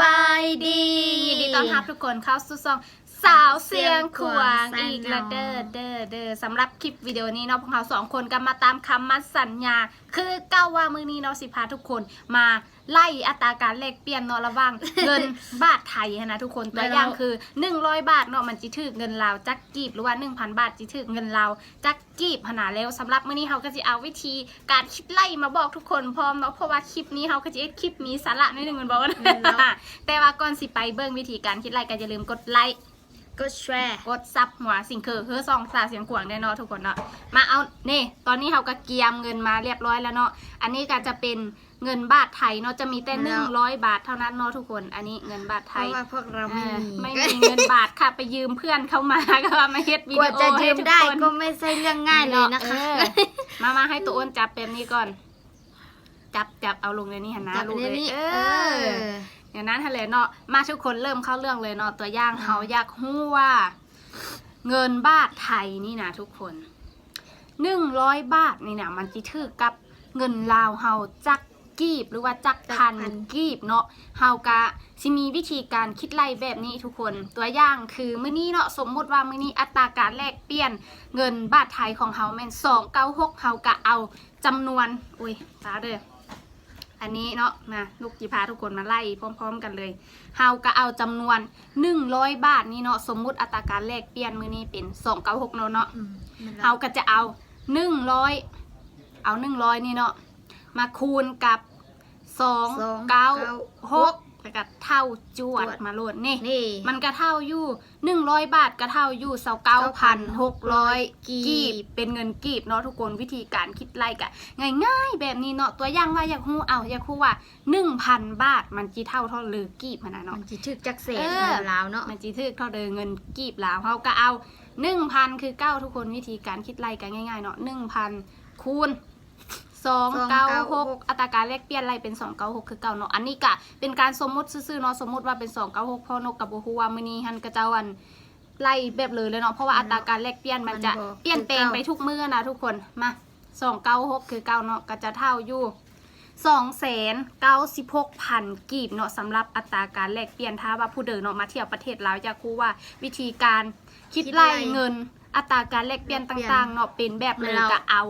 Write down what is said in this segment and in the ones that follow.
บายดียินดีต้อนรับทุกคนเข้าสู่ซอง สาวเสียงขวางอีกแล้วเด้อเด้อเด้อสำหรับคลิปวิดีโอนี้เนาะพวกเราสองคนก็มาตามคำมั่นสัญญา คือเก้าว่ามือนี้เนาะสิพาทุกคนมาไล่อัตราการแลกเปลี่ยนเนาะระหว่างเงินบาทไทยนะทุกคนตัวอย่างคือ 100 บาทเนาะมันจิถือเงินลาวจักกีบหรือว่า 1,000 บาทจิถือเงินลาวจักกีบขนาดแล้วสำหรับมื้อนี้เราก็จะเอาวิธีการคิดไล่มาบอกทุกคนพร้อมเนาะเพราะว่าคลิปนี้เราก็จะเอ็ดคลิปมีสาระนิดนึงมันบอกว่าแต่ว่าก่อนสิไปเบิ่งวิธีการคิดไล่ก็อย่าลืมกดไลค์ ก็แชร์กดซับหัวสิ่งคือเพื่อซองสาเสียงขวางแน่นอนทุกคนเนาะมาเอานี่ตอนนี้เราก็เกียมเงินมาเรียบร้อยแล้วเนาะอันนี้ก็จะเป็นเงินบาทไทยเนาะจะมีแต่หนึ่งร้อยบาทเท่านั้นเนาะทุกคน อันนี้เงินบาทเพไทราะยว่าพวกเราไม่เออมีไม่มีเงินบาทค่ะไปยืมเพื่อนเข้ามาก็มาเฮ็ดวิกว่าดีโอจะให้ยืมทุกได้คนก็ไม่ใช่เรื่องง่ายเลยนะคะออมามาให้ตัวอ้นจับแบบนี้ก่อน จับจับเอาลงในนี้หันหน้าจับลูกในเลยนี้เอเออ อ อย่างนั้นทะเลเนาะมาทุกคนเริ่มเข้าเรื่องเลยเนาะตัวอย่างอืมเขาอยากรู้ว่า เงินบาทไทยนี่นะทุกคนหนึ่งร้อยบาทนี่นะมันจิถือกับเงินลาวเฮาจักกีบหรือว่าจักพัน กีบเนาะเฮากะสิมีวิธีการคิดไล่แบบนี้ทุกคนตัวอย่างคือมื้อนี้เนาะสมมุติว่ามื้อนี้อัตราการแลกเปลี่ยนเงินบาทไทยของเฮาแม่น296เฮากะเอาจำนวนอุ้ยตาเด้อ อันนี้เนาะมาลูกจีพาทุกคนมาไล่พร้อม ๆ กันเลยเฮาก็เอาจำนวน 100 บาทนี่เนาะสมมุติอัตราการแลกเปลี่ยนมือนี้เป็น296เนาะเนาะอืมมันเฮาก็จะเอา 100 เอา 100 นี่เนาะมาคูณกับ2 9 6 แล้วก็เท่าจวดมาโลดนี่ นี่ มันก็เท่าอยู่100บาทก็เท่าอยู่29,600กีบ เป็นเงินกีบเนาะทุกคนวิธีการคิดไล่กะง่ายๆแบบนี้เนาะตัวอย่างว่าอยากฮู้เอาอยากฮู้ว่า1,000บาทมันจีเท่าเท่าหรือกีบมันนะมัเนาะ นจะถึกจักเศษเออในลาวเนาะ มันจีทึกเท่าเดิมเงินกีบลาวเขาก็เอา1,000คือเก้าทุกคนวิธีการคิดไล่กันง่ายๆเนาะ1,000คูณ 296อัตราการแลกเปลี่ยนไล่เป็น296คือเก่าเนาะอันนี้กะเป็นการสมมุติซื่อๆเนาะสมมุติว่าเป็น296พ่อนกกับโบฮูวามือนี้ฮันกระเจ้าวันไล่แบบเลยเลยเนาะเพราะว่าอัตราการแลกเปลี่ยนมันจะเปลี่ยนแปลงไปทุกมื้อนะทุกคนมา296คือเก่าเนาะก็จะเท่าอยู่296,000กีบเนาะสำหรับอัตราการแลกเปลี่ยนถ้าว่าผู้เดินเนาะมาเที่ยวประเทศลาวจะคูว่าวิธีการคิดไล่เงิน อัตราการแลกเปลี่ยนต่างๆเนาะเป็นแบบเลยก็เอา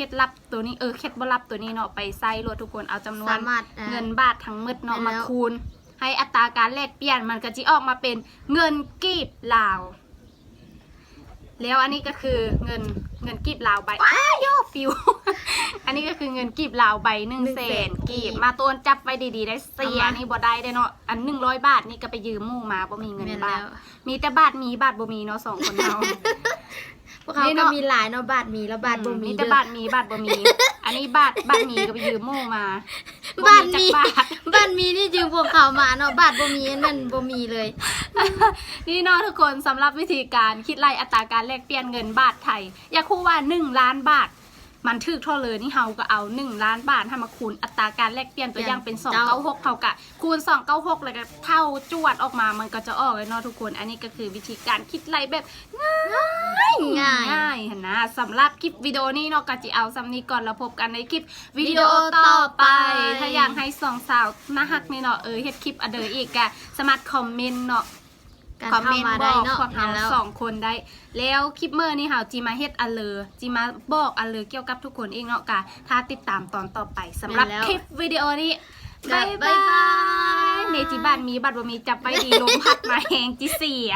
เคล็ดลับตัวนี้เออเคล็ดบ่ลับตัวนี้เนาะไปใส่รวดทุกคนเอาจำนวนสามารถอ่อ เงินบาททั้งหมดเนาะแล้วมาคูณ ให้อัตราการแลกเปลี่ยนมันก็จะออกมาเป็นเงินกีบลาว แล้วอันนี้ก็คือเงิน เงินกีบลาวใบอ้าวโยฟิว อันนี้ก็คือเงินกีบลาวใบหนึ่งหนึ่งแสแสนนกีบกีบ มาตัวจับไว้ดีๆ ได้เสียเอามานี่บ่ได้ได้เนาะอันหนึ่งร้อยบาทนี่ก็ไปยืมหมู่มาบ่มีเงินแม่นบาแล้ทวมีแต่บาทมีบาทบ่มีเนาะสองคนเนาะพวกเขานี่ก็เนาะมีหลายเนาะบาทมีแล้วบาทบ่มีมีแต่เด้อบาทมีบาทบ่มี อันนี้บาทบาทมีก็ไปยืมหมู่มาบ้านจักมีบาทบ้านมีนี่ยืมพวกเขามาเนาะบาทบ่มีนั่นบ่มีเลย นี่เนาะทุกคนสำหรับวิธีการคิดไล่อัตราการแลกเปลี่ยนเงินบาทไทย อยากคูว่า 1 ล้านบาท มันถึกเท่าเลยนี่เฮาก็เอา 1 ล้านบาทให้มาคูณอัตราการแลกเปลี่ยนตัวอย่างเป็นเจ้า296เท่ากับคูณ 296 แล้วก็เท่าจวดออกมามันก็จะออกเลยเนาะทุกคน อันนี้ก็คือวิธีการคิดไล่แบบง่ายง่าย ง่ายเห็นนะสำหรับคลิปวิดีโอนี้เนาะก็จะเอาซ้ำนี้ก่อนแล้วพบกันในคลิปวิดีโอต่อไป ถ้าอยากให้สองสาวน่าฮักนี่เนาะเออเฮ็ดคลิปอะเดออีกอะสามารถคอมเมนต์เนาะการคอมเมนเข้าต์มาบได้อกเนาะพวกเราแล้วสองคนได้ แล้วคลิปเมื่อนี่เฮาจีมาเฮ็ดอันเลอจีมาบอกอันเลอเกี่ยวกับทุกคนเองเนาะกะถ้าติดตามตอนต่อไปสำหรับแม่นแล้วคลิปวิดีโอนี้จ้ะบายบาบ๊ายบายยในจีบ้านมีบัตรบ่มีจับไปดีลมพัดมาแหงจีเสีย